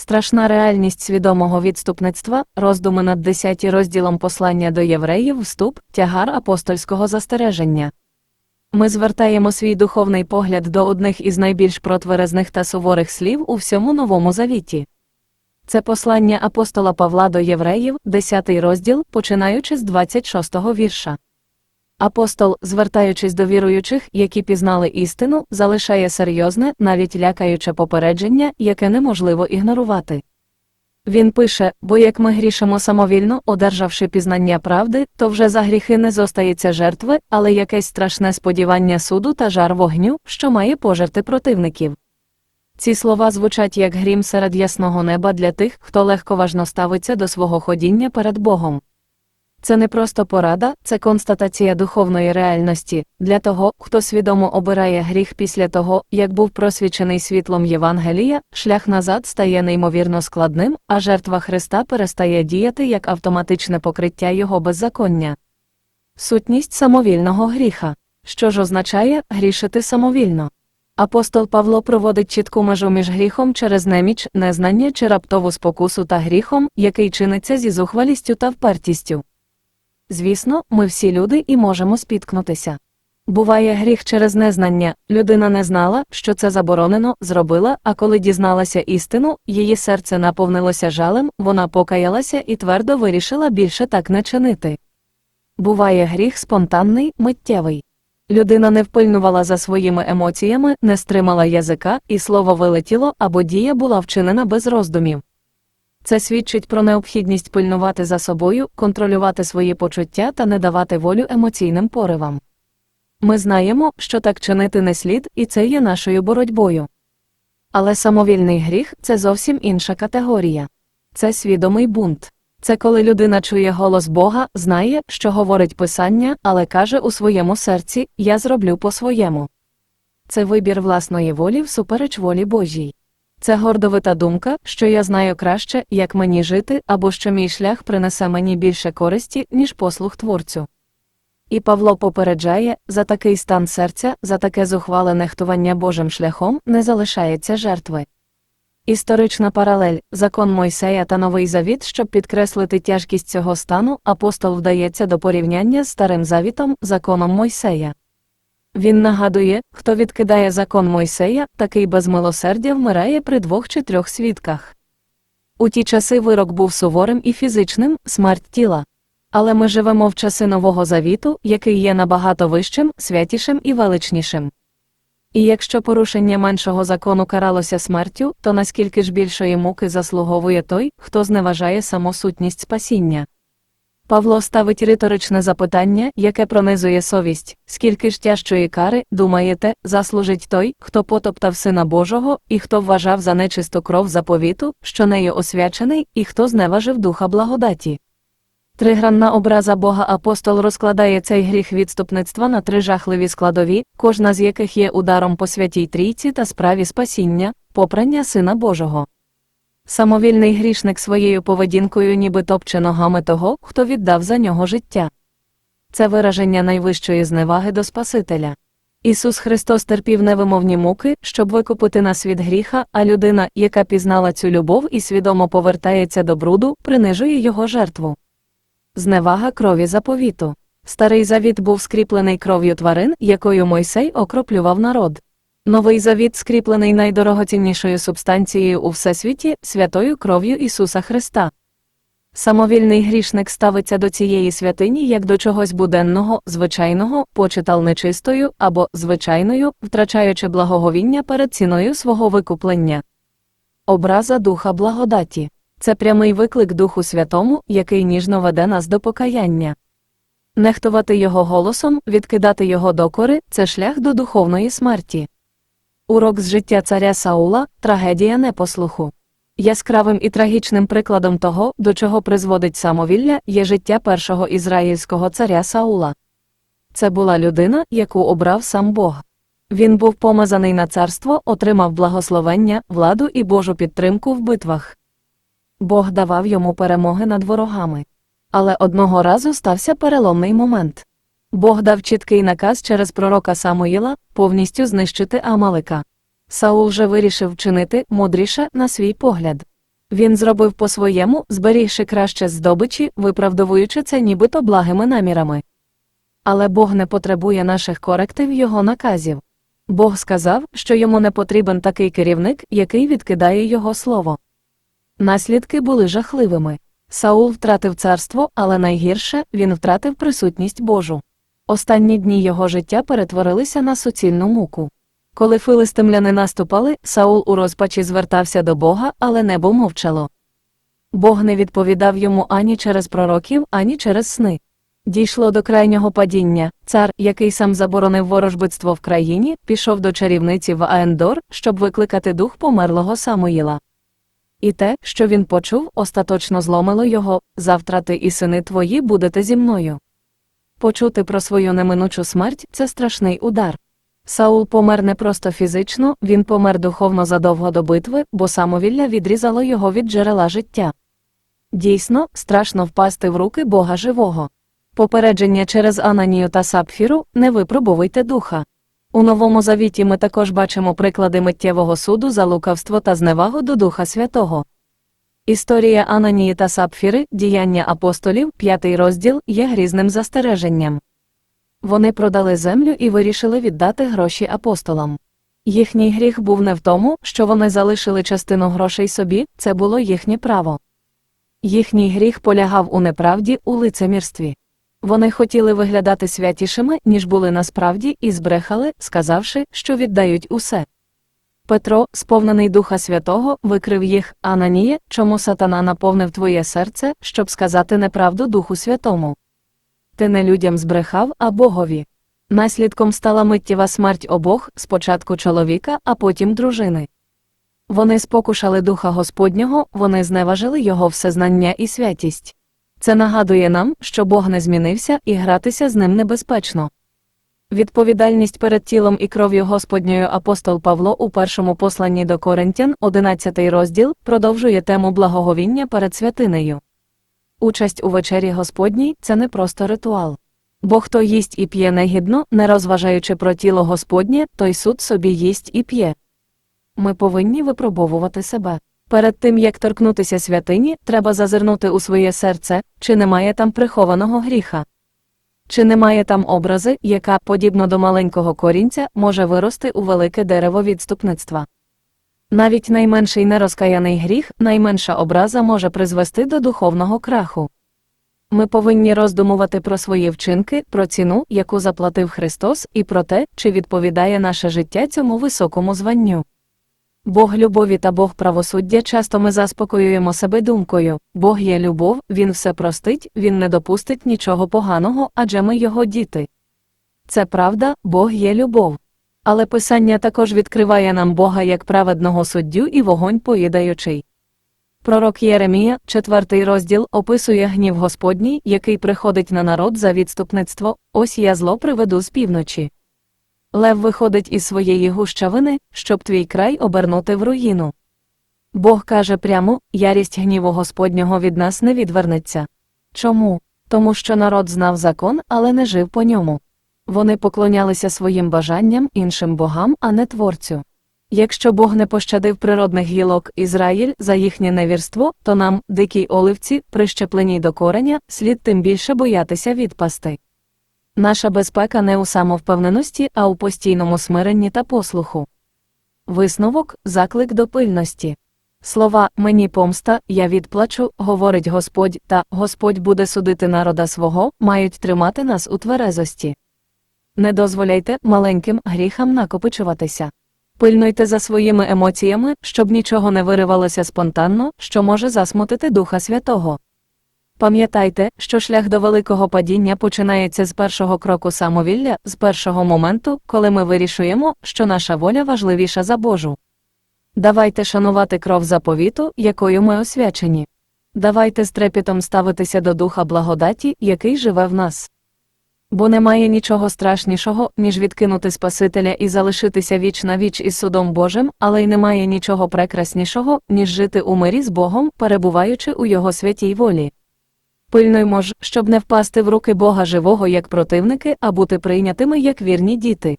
Страшна реальність свідомого відступництва, роздуми над 10 розділом послання до євреїв, вступ, тягар апостольського застереження. Ми звертаємо свій духовний погляд до одних із найбільш протверезних та суворих слів у всьому новому завіті. Це послання апостола Павла до євреїв, 10 розділ, починаючи з 26 вірша. Апостол, звертаючись до віруючих, які пізнали істину, залишає серйозне, навіть лякаюче попередження, яке неможливо ігнорувати. Він пише, бо як ми грішимо самовільно, одержавши пізнання правди, то вже за гріхи не зостається жертви, але якесь страшне сподівання суду та жар вогню, що має пожерти противників. Ці слова звучать як грім серед ясного неба для тих, хто легковажно ставиться до свого ходіння перед Богом. Це не просто порада, це констатація духовної реальності для того, хто свідомо обирає гріх після того, як був просвічений світлом Євангелія, шлях назад стає неймовірно складним, а жертва Христа перестає діяти як автоматичне покриття його беззаконня. Сутність самовільного гріха. Що ж означає грішити самовільно? Апостол Павло проводить чітку межу між гріхом через неміч, незнання чи раптову спокусу та гріхом, який чиниться зі зухвалістю та впертістю. Звісно, ми всі люди і можемо спіткнутися. Буває гріх через незнання, людина не знала, що це заборонено, зробила, а коли дізналася істину, її серце наповнилося жалем, вона покаялася і твердо вирішила більше так не чинити. Буває гріх спонтанний, миттєвий. Людина не впильнувала за своїми емоціями, не стримала язика, і слово вилетіло або дія була вчинена без роздумів. Це свідчить про необхідність пильнувати за собою, контролювати свої почуття та не давати волю емоційним поривам. Ми знаємо, що так чинити не слід, і це є нашою боротьбою. Але самовільний гріх це зовсім інша категорія. Це свідомий бунт. Це коли людина чує голос Бога, знає, що говорить Писання, але каже у своєму серці Я зроблю по-своєму. Це вибір власної волі всупереч волі Божій. Це гордовита думка, що я знаю краще, як мені жити, або що мій шлях принесе мені більше користі, ніж послуг творцю. І Павло попереджає, за такий стан серця, за таке зухвале нехтування Божим шляхом не залишається жертви. Історична паралель, закон Мойсея та Новий Завіт, щоб підкреслити тяжкість цього стану, апостол вдається до порівняння з Старим Завітом, законом Мойсея. Він нагадує, хто відкидає закон Мойсея, такий без милосердя вмирає при двох чи трьох свідках. У ті часи вирок був суворим і фізичним смерть тіла. Але ми живемо в часи Нового Завіту, який є набагато вищим, святішим і величнішим. І якщо порушення меншого закону каралося смертю, то наскільки ж більшої муки заслуговує той, хто зневажає саму сутність спасіння. Павло ставить риторичне запитання, яке пронизує совість, скільки ж тяжчої кари, думаєте, заслужить той, хто потоптав Сина Божого, і хто вважав за нечисту кров заповіту, що нею освячений, і хто зневажив духа благодаті. Тригранна образа Бога апостол розкладає цей гріх відступництва на три жахливі складові, кожна з яких є ударом по святій трійці та справі спасіння, попрання Сина Божого. Самовільний грішник своєю поведінкою ніби топче ногами того, хто віддав за нього життя. Це вираження найвищої зневаги до Спасителя. Ісус Христос терпів невимовні муки, щоб викупити нас від гріха, а людина, яка пізнала цю любов і свідомо повертається до бруду, принижує його жертву. Зневага крові заповіту. Старий завіт був скріплений кров'ю тварин, якою Мойсей окроплював народ. Новий завіт скріплений найдорогоціннішою субстанцією у всесвіті святою кров'ю Ісуса Христа. Самовільний грішник ставиться до цієї святині як до чогось буденного, звичайного, почитал нечистою або звичайною, втрачаючи благоговіння перед ціною свого викуплення. Образа Духа благодаті це прямий виклик Духу Святому, який ніжно веде нас до покаяння. Нехтувати його голосом, відкидати його докори це шлях до духовної смерті. Урок з життя царя Саула трагедія непослуху. Яскравим і трагічним прикладом того, до чого призводить самовілля, є життя першого ізраїльського царя Саула. Це була людина, яку обрав сам Бог. Він був помазаний на царство, отримав благословення, владу і Божу підтримку в битвах. Бог давав йому перемоги над ворогами. Але одного разу стався переломний момент. Бог дав чіткий наказ через пророка Самуїла повністю знищити Амалика. Саул же вирішив вчинити мудріше на свій погляд. Він зробив по-своєму, зберігши краще здобичі, виправдовуючи це нібито благими намірами. Але Бог не потребує наших коректив його наказів. Бог сказав, що йому не потрібен такий керівник, який відкидає його слово. Наслідки були жахливими. Саул втратив царство, але найгірше він втратив присутність Божу. Останні дні його життя перетворилися на суцільну муку. Коли филистимляни наступали, Саул у розпачі звертався до Бога, але небо мовчало. Бог не відповідав йому ані через пророків, ані через сни. Дійшло до крайнього падіння. Цар, який сам заборонив ворожбитство в країні, пішов до чарівниці в Аендор, щоб викликати дух померлого Самуїла. І те, що він почув, остаточно зломило його завтра ти і сини твої будете зі мною. Почути про свою неминучу смерть це страшний удар. Саул помер не просто фізично, він помер духовно задовго до битви, бо самовілля відрізало його від джерела життя. Дійсно, страшно впасти в руки Бога живого. Попередження через Ананію та Сапфіру не випробовуйте духа. У Новому Завіті ми також бачимо приклади миттєвого суду за лукавство та зневагу до Духа Святого. Історія Ананії та Сапфіри, діяння апостолів, п'ятий розділ, є грізним застереженням. Вони продали землю і вирішили віддати гроші апостолам. Їхній гріх був не в тому, що вони залишили частину грошей собі, це було їхнє право. Їхній гріх полягав у неправді, у лицемірстві. Вони хотіли виглядати святішими, ніж були насправді, і збрехали, сказавши, що віддають усе. Петро, сповнений Духа Святого, викрив їх, Ананіє, чому сатана наповнив твоє серце, щоб сказати неправду Духу Святому. Ти не людям збрехав, а Богові. Наслідком стала миттєва смерть обох, спочатку чоловіка, а потім дружини. Вони спокушали Духа Господнього, вони зневажили його всезнання і святість. Це нагадує нам, що Бог не змінився і гратися з ним небезпечно. Відповідальність перед тілом і кров'ю Господньою апостол Павло у першому посланні до Коринтян, 11 розділ, продовжує тему благоговіння перед святинею. Участь у вечері Господній це не просто ритуал. Бо хто їсть і п'є негідно, не розважаючи про тіло Господнє, той суд собі їсть і п'є. Ми повинні випробовувати себе. Перед тим як торкнутися святині, треба зазирнути у своє серце, чи немає там прихованого гріха. Чи немає там образи, яка, подібно до маленького корінця, може вирости у велике дерево відступництва. Навіть найменший нерозкаяний гріх, найменша образа може призвести до духовного краху. Ми повинні роздумувати про свої вчинки, про ціну, яку заплатив Христос, і про те, чи відповідає наше життя цьому високому званню. Бог любові та Бог правосуддя часто ми заспокоюємо себе думкою Бог є любов, Він все простить, Він не допустить нічого поганого, адже ми його діти. Це правда, Бог є любов. Але Писання також відкриває нам Бога як праведного суддю і вогонь поїдаючий. Пророк Єремія, четвертий розділ, описує гнів Господній, який приходить на народ за відступництво, ось я зло приведу з півночі. Лев виходить із своєї гущавини, щоб твій край обернути в руїну. Бог каже прямо ярість гніву Господнього від нас не відвернеться. Чому? Тому що народ знав закон, але не жив по ньому. Вони поклонялися своїм бажанням іншим богам, а не творцю. Якщо Бог не пощадив природних гілок Ізраїль за їхнє невірство, то нам, дикій оливці, прищепленій до кореня, слід тим більше боятися відпасти. Наша безпека не у самовпевненості, а у постійному смиренні та послуху. Висновок заклик до пильності. Слова мені помста, я відплачу, говорить Господь, та Господь буде судити народа свого, мають тримати нас у тверезості. Не дозволяйте маленьким гріхам накопичуватися. Пильнуйте за своїми емоціями, щоб нічого не виривалося спонтанно, що може засмутити Духа Святого. Пам'ятайте, що шлях до великого падіння починається з першого кроку самовілля, з першого моменту, коли ми вирішуємо, що наша воля важливіша за Божу. Давайте шанувати кров заповіту, якою ми освячені. Давайте з трепітом ставитися до духа благодаті, який живе в нас. Бо немає нічого страшнішого, ніж відкинути Спасителя і залишитися віч на віч із судом Божим, але й немає нічого прекраснішого, ніж жити у мирі з Богом, перебуваючи у Його святій волі. Пильнуймо ж, щоб не впасти в руки Бога живого як противники, а бути прийнятими як вірні діти.